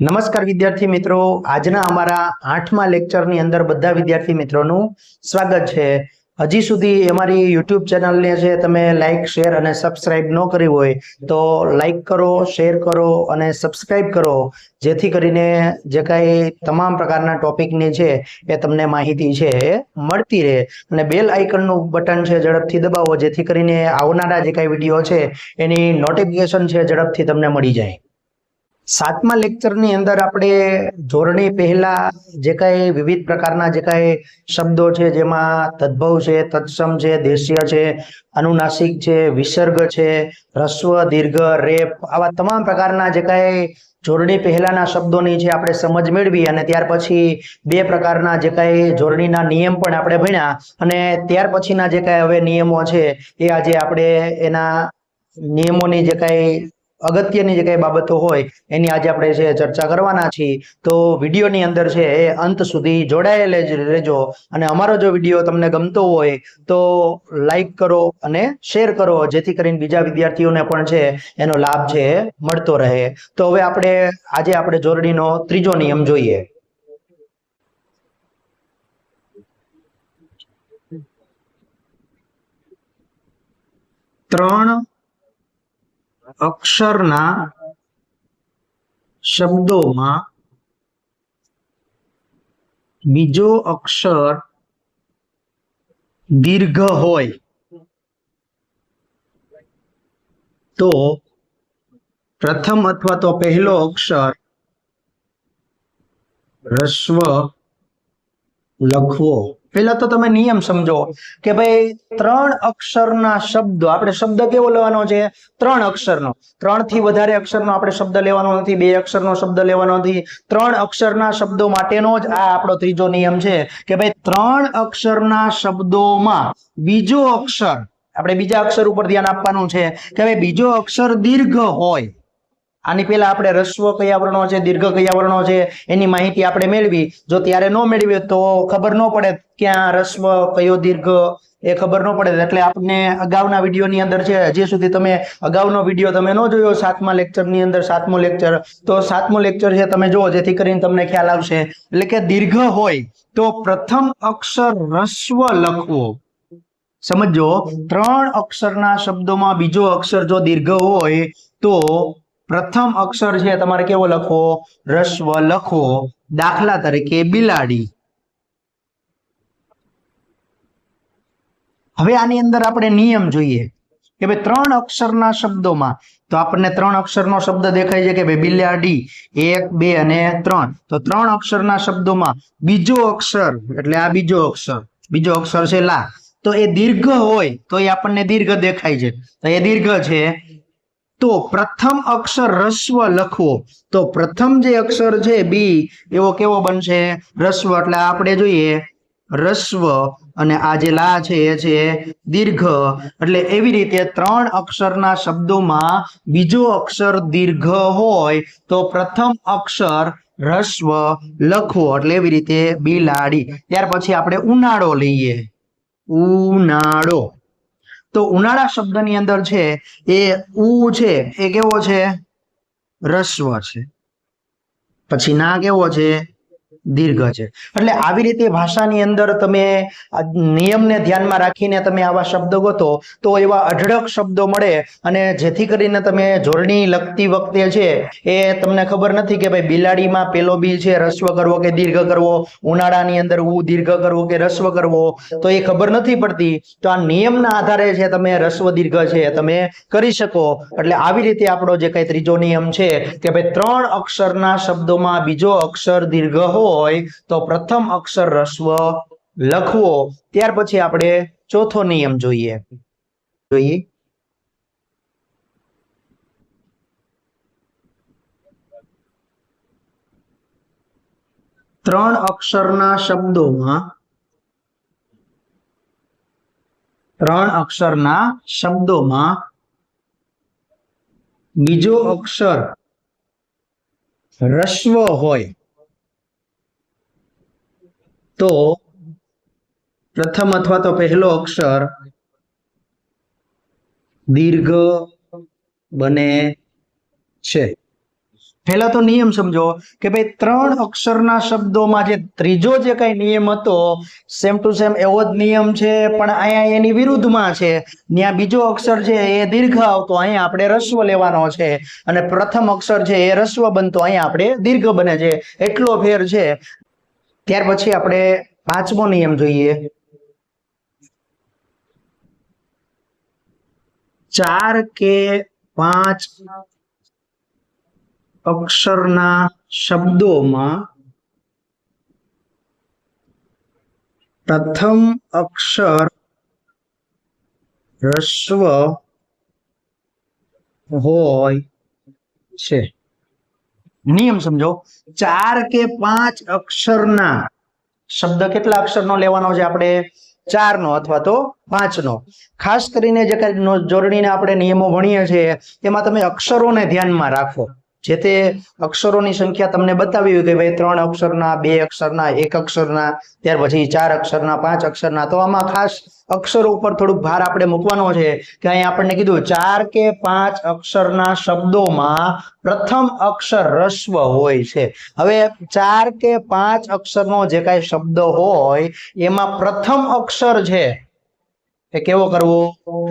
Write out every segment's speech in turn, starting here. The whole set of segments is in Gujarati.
નમસ્કાર વિદ્યાર્થી મિત્રો. આજના અમારા આઠમા લેક્ચરની અંદર બધા વિદ્યાર્થી મિત્રોનું સ્વાગત છે. હજી સુધી અમારી યુટ્યુબ ચેનલને છે તમે લાઇક શેર અને સબસ્ક્રાઇબ ન કરી હોય, તો લાઇક કરો શેર કરો અને સબસ્ક્રાઇબ કરો. જેથી કરીને જે કાંઈ તમામ પ્રકારના ટોપિકની છે એ તમને માહિતી છે મળતી રહે. અને બેલ આઇકનનું બટન છે ઝડપથી દબાવો, જેથી કરીને આવનારા જે કાંઈ વીડિયો છે એની નોટિફિકેશન છે ઝડપથી તમને મળી જાય. સાતમા લેક્ચરની અંદર આપણે ધોરણે પહેલા જે કાંઈ વિવિધ પ્રકારના જે કાંઈ શબ્દો છે, જેમાં તદ્ભવ છે, તત્સમ છે, દેશીય છે, અનુનાસિક છે, વિસર્ગ છે, હ્રસ્વ, દીર્ઘ, રેપ આવા તમામ પ્રકારના જે કાંઈ જોડણી પહેલાના શબ્દોની જે આપણે સમજ મેળવી અને ત્યાર પછી બે પ્રકારના જે કાંઈ જોડણીના નિયમ પણ આપણે ભણ્યા અને ત્યાર પછીના જે કાંઈ હવે નિયમો છે, એ આજે આપણે એના નિયમોની જે કાંઈ અગત્યની જે કઈ બાબતો હોય, એની આજે આપણે છે ચર્ચા કરવાના છીએ, તો વિડીયોની અંદર છે એ અંત સુધી જોડાયેલ જ રહેજો. અને અમારો જો વીડિયો તમને ગમતો હોય, તો લાઈક કરો અને શેર કરો, જેથી કરીને બીજા વિદ્યાર્થીઓને પણ છે એનો લાભ છે મળતો રહે. તો હવે આપણે, આજે આપણે જોરડીનો ત્રીજો નિયમ જોઈએ. ત્રણ અક્ષરના શબ્દોમાં બીજો અક્ષર દીર્ઘ હોય. તો પ્રથમ અથવા તો પહેલો અક્ષર રસ્વ લખવો. પેલા તો તમે નિયમ સમજો કે ભાઈ ત્રણ અક્ષરના શબ્દો, આપણે શબ્દ કેવો લેવાનો છે? ત્રણ અક્ષરનો. ત્રણથી વધારે અક્ષરનો આપણે શબ્દ લેવાનો નથી, બે અક્ષરનો શબ્દ લેવાનો નથી. ત્રણ અક્ષરના શબ્દો માટેનો જ આ આપણો ત્રીજો નિયમ છે કે ભાઈ ત્રણ અક્ષરના શબ્દોમાં બીજો અક્ષર, આપણે બીજા અક્ષર ઉપર ધ્યાન આપવાનું છે કે ભાઈ બીજો અક્ષર દીર્ઘ હોય. આની પહેલા આપણે રસ્વ કયા વર્ણો છે, દીર્ઘ કયા વર્ણો છે, એની માહિતી આપણે મેળવી. જો ત્યારે ન મેળવીએ તો ખબર ન પડે ક્યાં રસ્વ, કયો દીર્ઘ, એ ખબર ન પડે. એટલે આપણને અગાઉના વિડીયોની અંદર છે, હજી સુધી તમે અગાઉનો વીડિયો તમે ન જોયો સાતમા લેક્ચરની અંદર, સાતમો લેક્ચર. તો સાતમો લેક્ચર છે, તમે જુઓ, જેથી કરીને તમને ખ્યાલ આવશે. એટલે કે દીર્ઘ હોય તો પ્રથમ અક્ષર રસ્વ લખવો. સમજો ત્રણ અક્ષરના શબ્દોમાં બીજો અક્ષર જો દીર્ઘ હોય તો પ્રથમ અક્ષર છે, તમારે કેવો લખવો? રસ્વ લખો. દાખલા તરીકે બિલાડી. હવે આની અંદર આપણે નિયમ જોઈએ કે ભાઈ ત્રણ અક્ષરના શબ્દોમાં, તો આપણને ત્રણ અક્ષરનો શબ્દ દેખાય છે કે ભાઈ બિલાડી, એક, બે અને ત્રણ. તો ત્રણ અક્ષરના શબ્દોમાં બીજો અક્ષર, એટલે આ બીજો અક્ષર બીજો અક્ષર છે લા. તો એ દીર્ઘ હોય તો એ આપણને દીર્ઘ દેખાય છે. તો એ દીર્ઘ છે. તો પ્રથમ અક્ષર રસ્વ લખવો. તો પ્રથમ જે અક્ષર છે બી એવો કેવો બનશે? રસ્વ, એટલે આપણે જોઈએ, રસ્વ અને આ જે લા છે, એ છે દીર્ઘ. એટલે એવી રીતે ત્રણ અક્ષરના શબ્દોમાં બીજો અક્ષર દીર્ઘ હોય, તો પ્રથમ અક્ષર રસ્વ લખવો. એટલે એવી રીતે બિલાડી. ત્યાર પછી આપણે ઉનાળો લઈએ. ઉનાળો. તો ઉનાળા શબ્દની અંદર છે એ ઉ છે, એ કેવો છે? રસ્વ છે. પછી ના કેવો છે? દીર્ઘ છે. એટલે આવી રીતે ભાષાની અંદર તમે નિયમને ધ્યાનમાં રાખીને તમે આવા શબ્દો ગોતો તો એવા અઢળક શબ્દો મળે અને જેથી કરીને તમે જોડણી લખતી વખતે છે એ તમને ખબર નથી કે ભાઈ બિલાડીમાં પેલો બી છે રસ્વ કરવો કે દીર્ઘ કરવો? ઉનાળાની અંદર ઉ દીર્ઘ કરવો કે રસ્વ કરવો? તો એ ખબર નથી પડતી. તો આ નિયમના આધારે છે તમે રસ્વ દીર્ઘ છે તમે કરી શકો. એટલે આવી રીતે આપણો જે કઈ ત્રીજો નિયમ છે કે ભાઈ ત્રણ અક્ષરના શબ્દોમાં બીજો અક્ષર દીર્ઘ હોય તો પ્રથમ અક્ષર રસ્વ લખવો. ત્યાર પછી આપણે ચોથો નિયમ જોઈએ. જોઈએ. ત્રણ અક્ષરના શબ્દોમાં ત્રણ અક્ષરના શબ્દોમાં બીજો અક્ષર રસ્વ હોય. તો પ્રથમ અથવા તો પહેલો અક્ષર દીર્ઘ બને છે. પહેલા તો નિયમ સમજો કે ભાઈ ત્રણ અક્ષરના શબ્દોમાં જે ત્રીજો જે કઈ નિયમ હતો સેમ ટુ સેમ એવો જ નિયમ છે, પણ અહીંયા એની વિરુદ્ધમાં છે. ત્યાં બીજો અક્ષર છે એ દીર્ઘ આવતો, અહીંયા આપણે રસ્વ લેવાનો છે. અને પ્રથમ અક્ષર છે એ રસ્વ બનતો, અહીંયા આપણે દીર્ઘ બને છે. એટલો ફેર છે. ત્યાર પછી આપણે પાંચમો નિયમ જોઈએ. ચાર કે પાંચ અક્ષરના શબ્દોમાં પ્રથમ અક્ષર રસ્વ હોય છે. નિયમ સમજો. ચાર કે પાંચ અક્ષરના શબ્દ કેટલા અક્ષરનો લેવાનો છે આપણે? ચારનો અથવા તો પાંચનો. ખાસ કરીને જે નો- જોડણીને આપણે નિયમો ભણીએ છીએ તેમાં તમે અક્ષરોને ધ્યાનમાં રાખો. જે તે અક્ષરોની સંખ્યા તમને બતાવી હોય કે ભાઈ ત્રણ અક્ષરના, બે અક્ષરના, એક અક્ષરના, ત્યાર પછી ચાર અક્ષરના, પાંચ અક્ષરના. તો આમાં ખાસ અક્ષરો ઉપર થોડુંક ભાર આપણે મૂકવાનો છે કે અહીં આપણને કીધું ચાર કે પાંચ અક્ષરના શબ્દોમાં પ્રથમ અક્ષર રસ્વ હોય છે. હવે ચાર કે પાંચ અક્ષરનો જે કાંઈ શબ્દ હોય, એમાં પ્રથમ અક્ષર છે એ કેવો કરવો?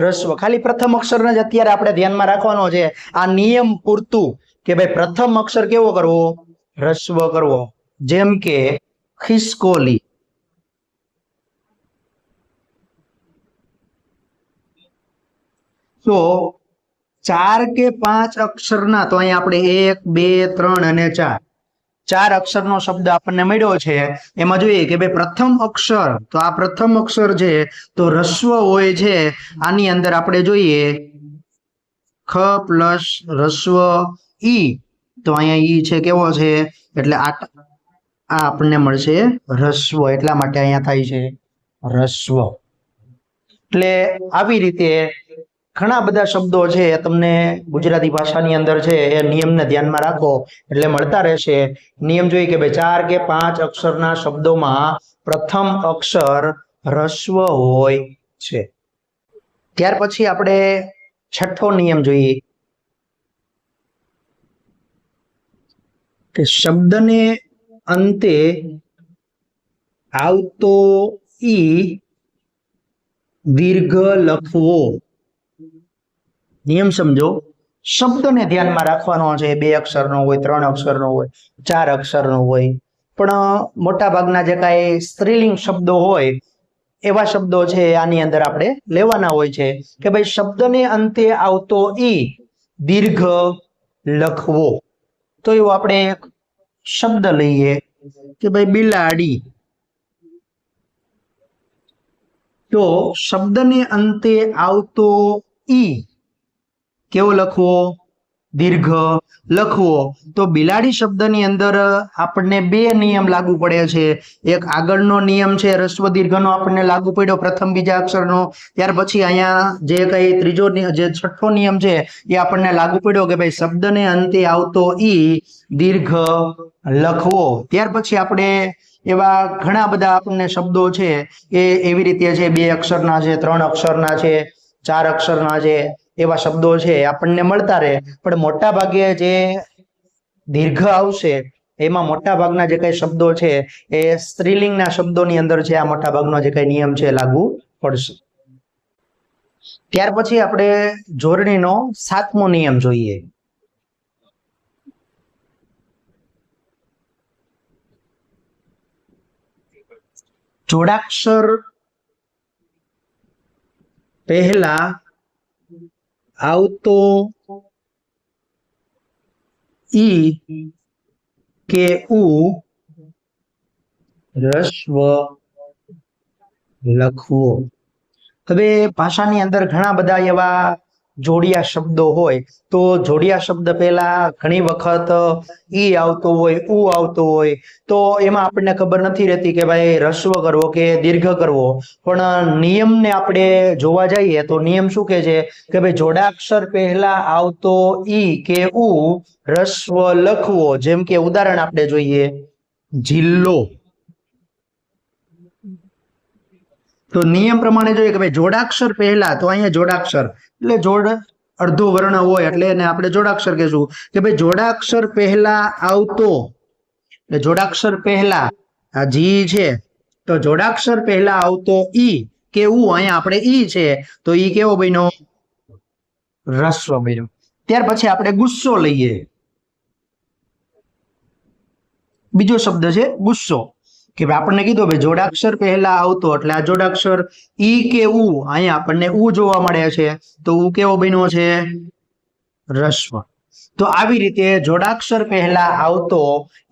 રસ્વ. ખાલી પ્રથમ અક્ષરને જ અત્યારે આપણે ધ્યાનમાં રાખવાનો છે. આ નિયમ પૂરતું કે ભાઈ પ્રથમ અક્ષર કેવો કરવો? રસ્વ કરવો. જેમ કે ખિસકોલી. તો ચાર કે પાંચ અક્ષરના, તો અહીંયા આપણે એક, બે, ત્રણ અને ચાર. ચાર અક્ષરનો શબ્દ આપણને મળ્યો છે. એમાં જોઈએ કે ભાઈ પ્રથમ અક્ષર, તો આ પ્રથમ અક્ષર છે, તો રસ્વ હોય છે. આની અંદર આપણે જોઈએ, ખ પ્લસ રસ્વ ઈ. તો અહીંયા ઈ છે કેવો છે? એટલે આ આપણને મળશે રસ્વ. એટલા માટે અહીંયા થાય છે રસ્વ. એટલે આવી રીતે ઘણા બધા શબ્દો છે તમને ગુજરાતી ભાષાની અંદર છે એ નિયમને ધ્યાનમાં રાખો. એટલે મળતા રહેશે. નિયમ જોઈએ કે ભાઈ ચાર કે પાંચ અક્ષરના શબ્દોમાં પ્રથમ અક્ષર રસ્વ હોય છે. ત્યાર પછી આપણે છઠ્ઠો નિયમ જોઈએ. કે શબ્દને અંતે આવતો ઈ દીર્ઘ લખવો. નિયમ સમજો. શબ્દને ધ્યાનમાં રાખવાનો છે. બે અક્ષરનો હોય, ત્રણ અક્ષરનો હોય, ચાર અક્ષરનો હોય. પણ મોટા ભાગના જે કાંઈ સ્ત્રીલિંગ શબ્દો હોય, એવા શબ્દો છે આની અંદર આપણે લેવાના હોય છે કે ભાઈ શબ્દને અંતે આવતો ઈ દીર્ઘ લખવો. તો એવો આપણે એક શબ્દ લઈએ કે ભાઈ બિલાડી. તો શબ્દને અંતે આવતો ઈ કેવો લખવો? દીર્ઘ લખવો. તો બિલાડી શબ્દની અંદર આપણને બે નિયમ લાગુ પડે છે. એક આગળનો નિયમ છે, રસ્વ દીર્ઘનો આપણને લાગુ પડ્યો પ્રથમ બીજા અક્ષરનો. ત્યાર પછી અહીંયા જે કઈ ત્રીજો જે છઠ્ઠો નિયમ છે, એ આપણને લાગુ પડ્યો કે ભાઈ શબ્દને અંતે આવતો ઈ દીર્ઘ લખવો. ત્યાર પછી આપણે એવા ઘણા બધા આપણને શબ્દો છે, એ એવી રીતે છે, બે અક્ષરના છે, ત્રણ અક્ષરના છે, ચાર અક્ષરના છે. એવા શબ્દો છે આપણને મળતા રહે. પણ મોટા ભાગે જે દીર્ઘ આવશે, એમાં મોટા ભાગના જે કઈ શબ્દો છે, એ સ્ત્રીલિંગના શબ્દોની અંદર છે, આ મોટા ભાગનો જે કઈ નિયમ છે લાગુ પડશે. ત્યાર પછી આપણે જોડણીનો સાતમો નિયમ જોઈએ. જોડાક્ષર પહેલા આવતો ઈ કે ઉ રસ્વ લખવો. હવે ભાષાની અંદર ઘણા બધા એવા જોડિયા શબ્દો હોય, તો જોડિયા શબ્દ પહેલા ઘણી વખત, ઈ આવતો હોય, ઉ આવતો હોય, તો એમાં આપણને ખબર નથી રહેતી કે ભાઈ રસ્વ કરવો કે દીર્ઘ કરવો. પણ નિયમને આપણે જોવા જઈએ, તો નિયમ શું કે છે? કે ભાઈ જોડાક્ષર પહેલા આવતો ઈ કે ઉ, રસ્વ લખવો. જેમ કે ઉદાહરણ આપણે જોઈએ. જિલ્લો. તો નિયમ પ્રમાણે જોઈએ કે ભાઈ જોડાક્ષર પહેલા, તો અહીંયા જોડાક્ષર, એટલે જોડ અડધો વર્ણ હોય એટલે એને આપણે જોડાક્ષર કહેશું. કે ભાઈ જોડાક્ષર પહેલા આવતો, એટલે જોડાક્ષર પહેલા, આ જી છે, તો જોડાક્ષર પહેલા આવતો ઈ, કેવું? અહીંયા આપણે ઈ છે, તો ઈ કેવો બન્યો? રસ્વ બન્યો. ત્યાર પછી આપણે ગુસ્સો લઈએ. બીજો શબ્દ છે ગુસ્સો. કે આપણને કીધું, ભાઈ જોડાક્ષર પહેલા આવતો. એટલે આ જોડાક્ષર ઈ કે ઉ અહીંયા આપણને ઉ જોવા મળે છે. તો ઉ કેવો બન્યો છે? રસ્વ તો આવી રીતે જોડાક્ષર પહેલા આવતો,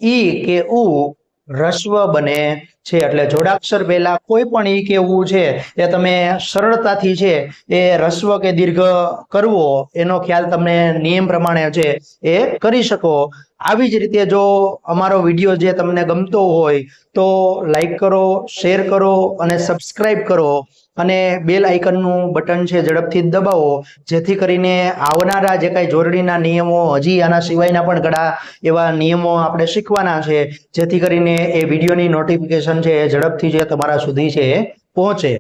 ઈ કે ઉ રસ્વ બને. છે. એટલે જોડાક્ષર પહેલા કોઈ પણ ઈ કેવું છે એ તમે સરળતાથી છે એ રસ્વ કે દીર્ઘ કરવો, એનો ખ્યાલ તમને નિયમ પ્રમાણે છે એ કરી શકો. આવી જ રીતે જો અમારો વીડિયો જે તમને ગમતો હોય તો લાઈક કરો, શેર કરો અને સબસ્ક્રાઇબ કરો અને બેલ આઇકનનું બટન છે ઝડપથી દબાવો, જેથી કરીને આવનારા જે કાંઈ જોડણીના નિયમો, હજી આના સિવાયના પણ ઘણા એવા નિયમો આપણે શીખવાના છે, જેથી કરીને એ વિડીયોની નોટિફિકેશન છે એ ઝડપથી જે તમારા સુધી છે એ પહોંચે.